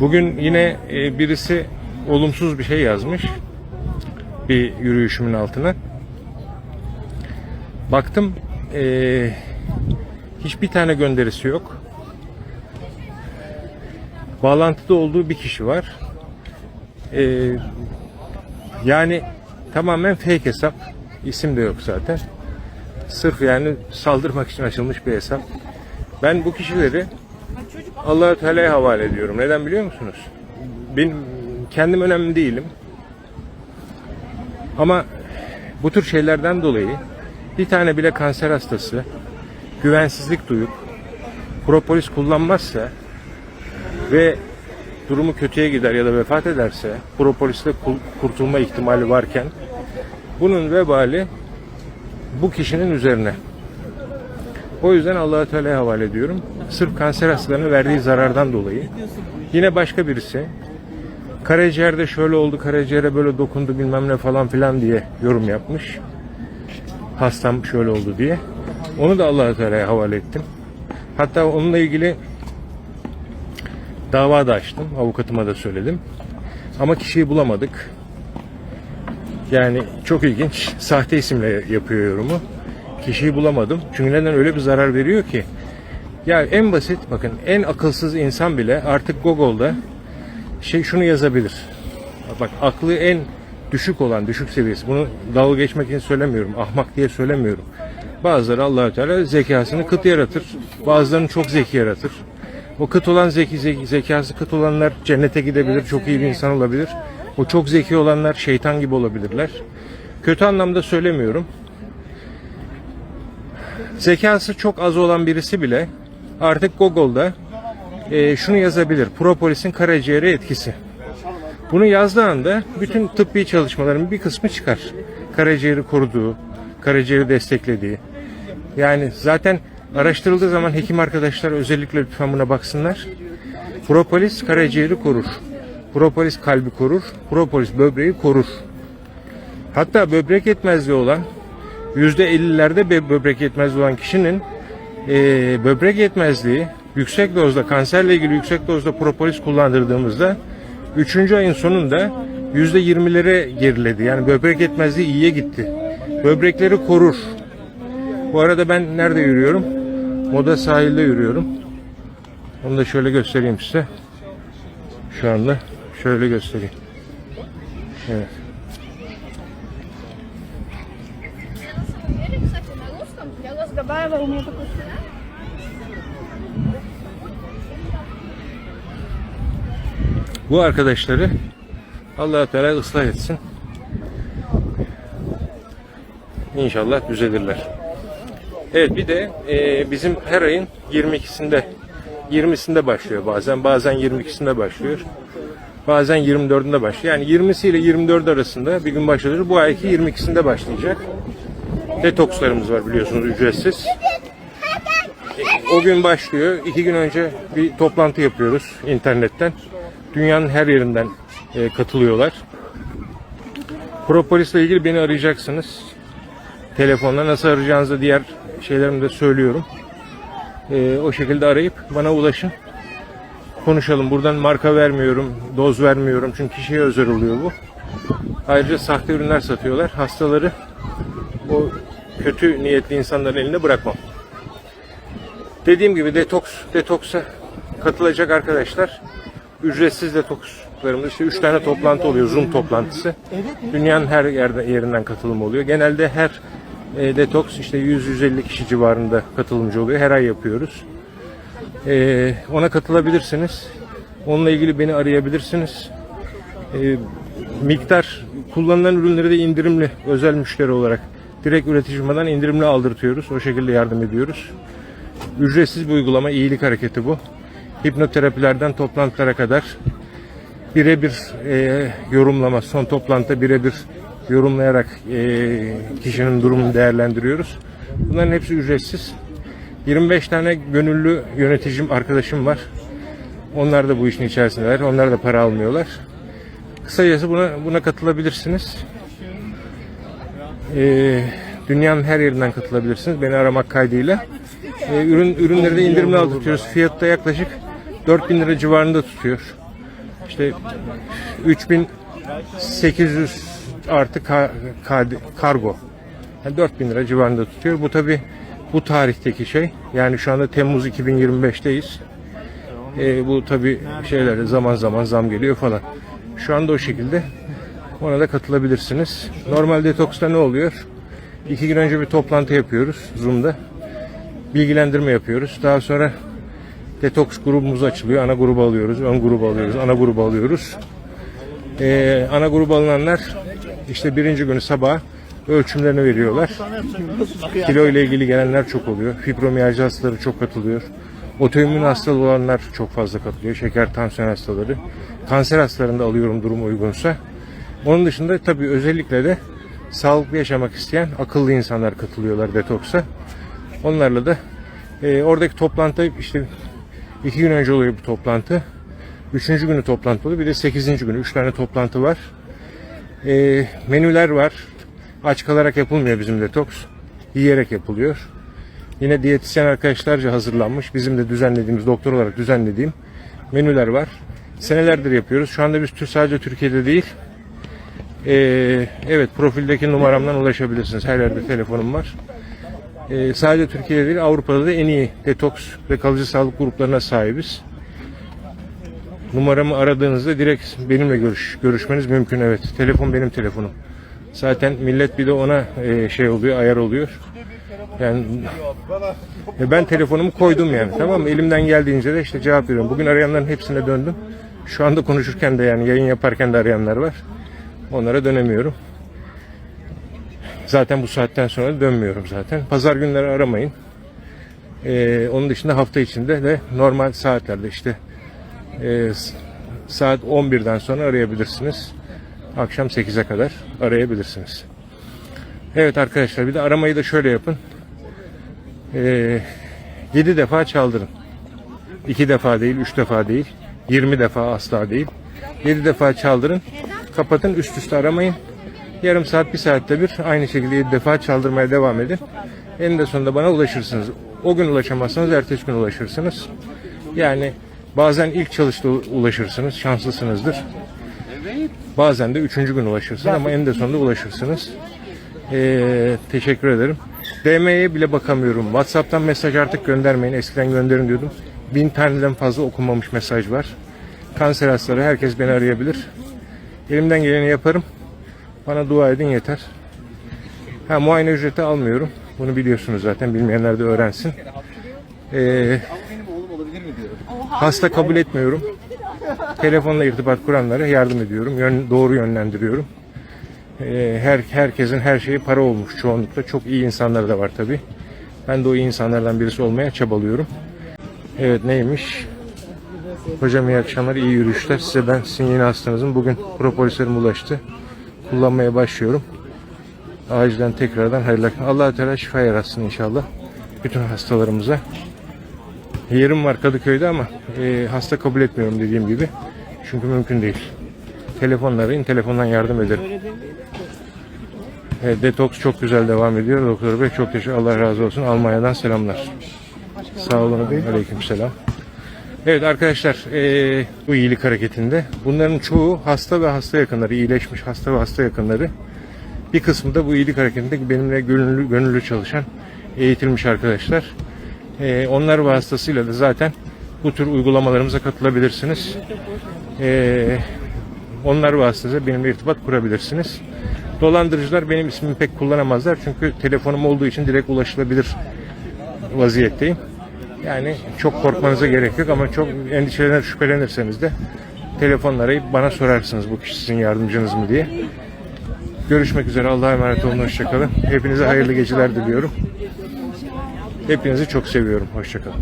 Bugün yine e, birisi olumsuz bir şey yazmış. Bir yürüyüşümün altına. Baktım e, hiçbir tane gönderisi yok. Bağlantıda olduğu bir kişi var. E, yani tamamen fake hesap. İsim de yok zaten. Sırf yani saldırmak için açılmış bir hesap. Ben bu kişileri Allah-u Teala'ya havale ediyorum. Neden biliyor musunuz? Ben kendim önemli değilim. Ama bu tür şeylerden dolayı bir tane bile kanser hastası güvensizlik duyup propolis kullanmazsa ve durumu kötüye gider ya da vefat ederse propolisle kurtulma ihtimali varken bunun vebali bu kişinin üzerine. O yüzden Allah'a Teala'ya havale ediyorum. Sırf kanser hastalarına verdiği zarardan dolayı. Yine başka birisi karaciğerde şöyle oldu, karaciğere böyle dokundu bilmem ne falan filan diye yorum yapmış. Hastam şöyle oldu diye. Onu da Allah'a Teala'ya havale ettim. Hatta onunla ilgili dava da açtım. Avukatıma da söyledim. Ama kişiyi bulamadık. Yani çok ilginç. Sahte isimle yapıyor yorumu. Kişiyi bulamadım. Çünkü neden öyle bir zarar veriyor ki? Ya en basit bakın en akılsız insan bile artık Google'da şey şunu yazabilir. Bak aklı en düşük olan düşük seviyesi. Bunu dalga geçmek için söylemiyorum. Ahmak diye söylemiyorum. Bazıları Allahü Teala zekasını kıt yaratır. Bazılarını çok zeki yaratır. O kıt olan zeki, zeki zekası kıt olanlar cennete gidebilir. Çok iyi bir insan olabilir. O çok zeki olanlar şeytan gibi olabilirler. Kötü anlamda söylemiyorum. Zekası çok az olan birisi bile artık Google'da e, şunu yazabilir. Propolis'in karaciğere etkisi. Bunu yazdığı anda bütün tıbbi çalışmaların bir kısmı çıkar. Karaciğeri koruduğu, karaciğeri desteklediği. Yani zaten araştırıldığı zaman hekim arkadaşlar özellikle lütfen buna baksınlar. Propolis karaciğeri korur. Propolis kalbi korur. Propolis böbreği korur. Hatta böbrek yetmezliği olan %50'lerde bö- böbrek yetmezliği olan kişinin e, böbrek yetmezliği yüksek dozda kanserle ilgili yüksek dozda propolis kullandırdığımızda 3. ayın sonunda %20'lere geriledi. Yani böbrek yetmezliği iyiye gitti. Böbrekleri korur. Bu arada ben nerede yürüyorum? Moda sahilde yürüyorum. Onu da şöyle göstereyim size. Şu anda şöyle göstereyim. Evet. Смотрели, кстати, на русском. Я разговаривала, у меня такой Bu arkadaşları Allah Teala ıslah etsin. İnşallah düzelirler. Evet bir de e, bizim her ayın 22'sinde 20'sinde başlıyor bazen. Bazen 22'sinde başlıyor. Bazen 24'ünde başlıyor. Yani 20'si ile 24 arasında bir gün başlatır. Bu ayki 22'sinde başlayacak. Detokslarımız var biliyorsunuz ücretsiz. O gün başlıyor. İki gün önce bir toplantı yapıyoruz internetten. Dünyanın her yerinden e, katılıyorlar. Propolis'le ilgili beni arayacaksınız. Telefonla nasıl arayacağınızı diğer şeylerimi de söylüyorum. E, o şekilde arayıp bana ulaşın. Konuşalım. Buradan marka vermiyorum, doz vermiyorum. Çünkü kişiye özel oluyor bu. Ayrıca sahte ürünler satıyorlar. Hastaları o kötü niyetli insanların eline bırakmam. Dediğim gibi detoks, detoksa katılacak arkadaşlar ücretsiz detokslarımız işte 3 tane toplantı oluyor Zoom toplantısı. Dünyanın her yerde, yerinden katılım oluyor. Genelde her e, detoks işte 100-150 kişi civarında katılımcı oluyor. Her ay yapıyoruz. E, ona katılabilirsiniz. Onunla ilgili beni arayabilirsiniz. E, miktar kullanılan ürünleri de indirimli özel müşteri olarak direkt üretici firmadan indirimli aldırtıyoruz. O şekilde yardım ediyoruz. Ücretsiz bir uygulama, iyilik hareketi bu. Hipnoterapilerden toplantılara kadar birebir e, yorumlama, son toplantıda birebir yorumlayarak e, kişinin durumunu değerlendiriyoruz. Bunların hepsi ücretsiz. 25 tane gönüllü yöneticim, arkadaşım var. Onlar da bu işin içerisindeler. Onlar da para almıyorlar. Kısacası buna, buna katılabilirsiniz. Ee, dünyanın her yerinden katılabilirsiniz. Beni aramak kaydıyla. Ee, ürün ürünleri de indirimli aldırtıyoruz. Fiyatta yaklaşık 4000 lira civarında tutuyor. İşte 3800 artı ka- ka- kargo. Yani 4000 lira civarında tutuyor. Bu tabi bu tarihteki şey. Yani şu anda Temmuz 2025'teyiz. E, bu tabi şeyler zaman zaman zam geliyor falan. Şu anda o şekilde. Ona da katılabilirsiniz. Normal detoksta ne oluyor? İki gün önce bir toplantı yapıyoruz Zoom'da. Bilgilendirme yapıyoruz. Daha sonra detoks grubumuz açılıyor. Ana grubu alıyoruz, ön grubu alıyoruz, ana grubu alıyoruz. Ee, ana grubu alınanlar işte birinci günü sabah ölçümlerini veriyorlar. Kilo ile ilgili gelenler çok oluyor. Fibromiyalji hastaları çok katılıyor. Otoimmün hastalığı olanlar çok fazla katılıyor. Şeker, tansiyon hastaları. Kanser hastalarında alıyorum durum uygunsa. Onun dışında tabii özellikle de sağlıklı yaşamak isteyen akıllı insanlar katılıyorlar detoksa. Onlarla da e, oradaki toplantı işte iki gün önce oluyor bu toplantı. Üçüncü günü toplantı oluyor. Bir de sekizinci günü. Üç tane toplantı var. E, menüler var. Aç kalarak yapılmıyor bizim detoks. Yiyerek yapılıyor. Yine diyetisyen arkadaşlarca hazırlanmış. Bizim de düzenlediğimiz, doktor olarak düzenlediğim menüler var. Senelerdir yapıyoruz. Şu anda biz sadece Türkiye'de değil, ee, evet profildeki numaramdan ulaşabilirsiniz. Her yerde telefonum var. Ee, sadece Türkiye'de değil Avrupa'da da en iyi detoks ve kalıcı sağlık gruplarına sahibiz. Numaramı aradığınızda direkt benimle görüş, görüşmeniz mümkün evet. Telefon benim telefonum. Zaten millet bir de ona e, şey oluyor, ayar oluyor. Yani e, ben telefonumu koydum yani tamam mı? Elimden geldiğince de işte cevap veriyorum. Bugün arayanların hepsine döndüm. Şu anda konuşurken de yani yayın yaparken de arayanlar var. Onlara dönemiyorum. Zaten bu saatten sonra dönmüyorum zaten. Pazar günleri aramayın. Ee, onun dışında hafta içinde de normal saatlerde işte e, saat 11'den sonra arayabilirsiniz. Akşam 8'e kadar arayabilirsiniz. Evet arkadaşlar bir de aramayı da şöyle yapın. Ee, 7 defa çaldırın. 2 defa değil, 3 defa değil, 20 defa asla değil. 7 defa çaldırın, kapatın, üst üste aramayın. Yarım saat, bir saatte bir aynı şekilde 7 defa çaldırmaya devam edin. Eninde sonunda bana ulaşırsınız. O gün ulaşamazsanız ertesi gün ulaşırsınız. Yani bazen ilk çalışta ulaşırsınız, şanslısınızdır. Bazen de üçüncü gün ulaşırsınız ama eninde sonunda ulaşırsınız. Ee, teşekkür ederim. DM'ye bile bakamıyorum. WhatsApp'tan mesaj artık göndermeyin. Eskiden gönderin diyordum. Bin taneden fazla okunmamış mesaj var. Kanser hastaları herkes beni arayabilir. Elimden geleni yaparım. Bana dua edin yeter. Ha muayene ücreti almıyorum. Bunu biliyorsunuz zaten. Bilmeyenler de öğrensin. Ee, hasta kabul etmiyorum. Telefonla irtibat kuranlara yardım ediyorum. Yön, doğru yönlendiriyorum. Ee, her herkesin her şeyi para olmuş çoğunlukla. Çok iyi insanlar da var tabi. Ben de o iyi insanlardan birisi olmaya çabalıyorum. Evet neymiş? Hocam iyi akşamlar, iyi yürüyüşler. Size ben sizin yeni hastanızım. Bugün propolislerim ulaştı. Kullanmaya başlıyorum. Acilen tekrardan hayırlı. allah Teala şifa yaratsın inşallah. Bütün hastalarımıza. Yerim var Kadıköy'de ama e, hasta kabul etmiyorum dediğim gibi. Çünkü mümkün değil. Telefonla arayın, telefondan yardım ederim. E, detoks çok güzel devam ediyor. Doktor Bey çok teşekkür Allah razı olsun. Almanya'dan selamlar. Sağ olun. Aleyküm selam. Evet arkadaşlar e, bu iyilik hareketinde bunların çoğu hasta ve hasta yakınları, iyileşmiş hasta ve hasta yakınları. Bir kısmı da bu iyilik hareketinde benimle gönüllü, gönüllü çalışan eğitilmiş arkadaşlar. E, onlar vasıtasıyla da zaten bu tür uygulamalarımıza katılabilirsiniz. E, onlar vasıtasıyla benimle irtibat kurabilirsiniz. Dolandırıcılar benim ismimi pek kullanamazlar çünkü telefonum olduğu için direkt ulaşılabilir vaziyetteyim. Yani çok korkmanıza gerek yok ama çok endişelenir, şüphelenirseniz de telefonla arayıp bana sorarsınız bu kişi sizin yardımcınız mı diye. Görüşmek üzere. Allah'a emanet olun. Hoşçakalın. Hepinize hayırlı geceler diliyorum. Hepinizi çok seviyorum. Hoşçakalın.